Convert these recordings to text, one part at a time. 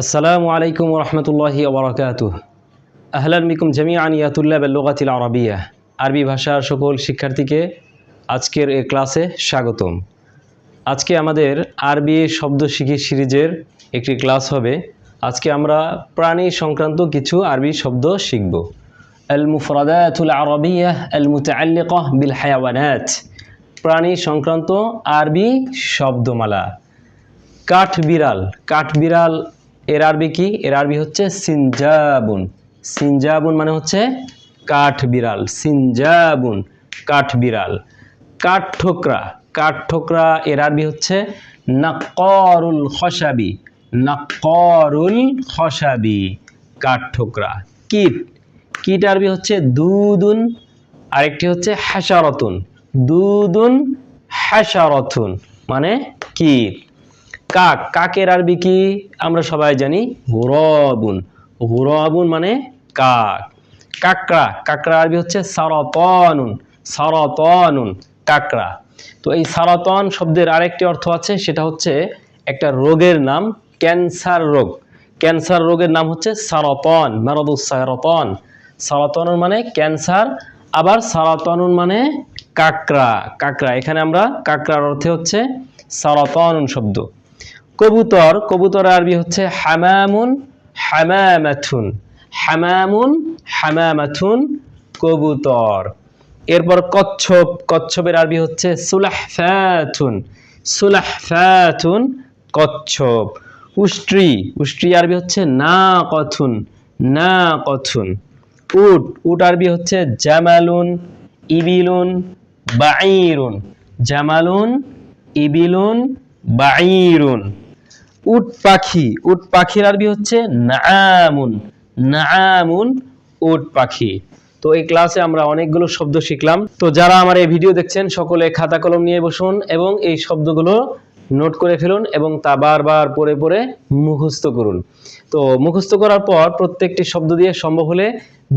আসসালামু আলাইকুম রহমতুল্লাহি ওবরাকাত আহলান মিকুম জামিয়ান ইয়াতুল্লাহ বেল্লগাতিল আরবিয়া। আরবি ভাষার সকল শিক্ষার্থীকে আজকের এ ক্লাসে স্বাগতম। আজকে আমাদের আরবি শব্দ শিখি সিরিজের একটি ক্লাস হবে। আজকে আমরা প্রাণী সংক্রান্ত কিছু আরবি শব্দ শিখব। আল মুফরাদাতুল আরবিয়া আল মুতাল্লিকহ বিল হায়াওয়ানাত প্রাণী সংক্রান্ত আরবি শব্দমালা। কাঠ বিড়াল কাঠ বিড়াল এর আরবি কি? এর আরবি হচ্ছে সিনজাবুন। সিনজাবুন মানে হচ্ছে কাঠ বিড়াল। সিনজাবুন, কাঠ বিড়াল। কাঠ ঠোকরা। কাঠ ঠোকরা এর আরবি হচ্ছে নাক্করুল খসাবি নাক্করুল খসাবি কাঠ ঠোকরা। কীট। কীট আরবি হচ্ছে দুদুন। আরেকটি হচ্ছে হাসারতুন দুদুন হাসারতুন মানে কীট। কাক, কাকের আরবি কি? আমরা সবাই জানি হুরবুন হুরবুন মানে কাক। কাকড়া কাকড়া আরবি হচ্ছে সারতনুন সারতনুন, কাকড়া। তো এই সারতন শব্দের আরেকটি অর্থ আছে, সেটা হচ্ছে একটা রোগের নাম ক্যান্সার রোগ। ক্যান্সার রোগের নাম হচ্ছে সারতন, মারাদুস সারতন। সারতনুন মানে ক্যান্সার, আবার সারতনুন মানে কাকড়া কাকড়া। এখানে আমরা কাকড়ার অর্থে হচ্ছে সারতনুন শব্দ। কবুতর কবুতর আরবি হচ্ছে হামামুন, হামামাথুন। হামামুন, হামামাথুন, কবুতর। এরপর কচ্ছপ, কচ্ছপের আরবি হচ্ছে সুলাহফাথুন। সুলাহফাথুন, কচ্ছপ। উষ্ট্রি উষ্ট্রি আরবি হচ্ছে না কথুন না কথুন উট উট আরবি হচ্ছে জামালুন, ইবিলুন, বাঈরুন। জামালুন, ইবিলুন, বাঈরুন। উট পাখি। উট পাখির আরবি হচ্ছে নামুন নামুন উট পাখি। তো এই ক্লাসে আমরা অনেকগুলো শব্দ শিখলাম। তো যারা আমার এই ভিডিও দেখছেন, সকলে খাতা কলম নিয়ে বসুন এবং এই শব্দগুলো নোট করে ফেলুন এবং তা বারবার পড়ে পড়ে মুখস্থ করুন। তো মুখস্থ করার পর প্রত্যেকটি শব্দ দিয়ে সম্ভব হলে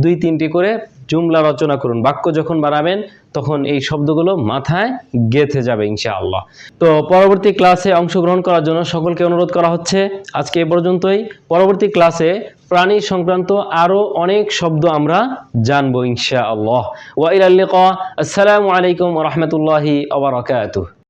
দুই তিনটি করে জুমলা রচনা করুন। বাক্য যখন বানাবেন তখন এই শব্দগুলো মাথায় গেঁথে যাবে ইনশাআল্লাহ। তো পরবর্তী ক্লাসে অংশগ্রহণ করার জন্য সকলকে অনুরোধ করা হচ্ছে, আজকে এ পর্যন্তই। পরবর্তী ক্লাসে প্রাণী সংক্রান্ত আরও অনেক শব্দ আমরা জানব ইনশাআল্লাহ। ওয়া ইলাল লিকা, আসসালামু আলাইকুম রাহমাতুল্লাহি ওয়া বারাকাতুহু।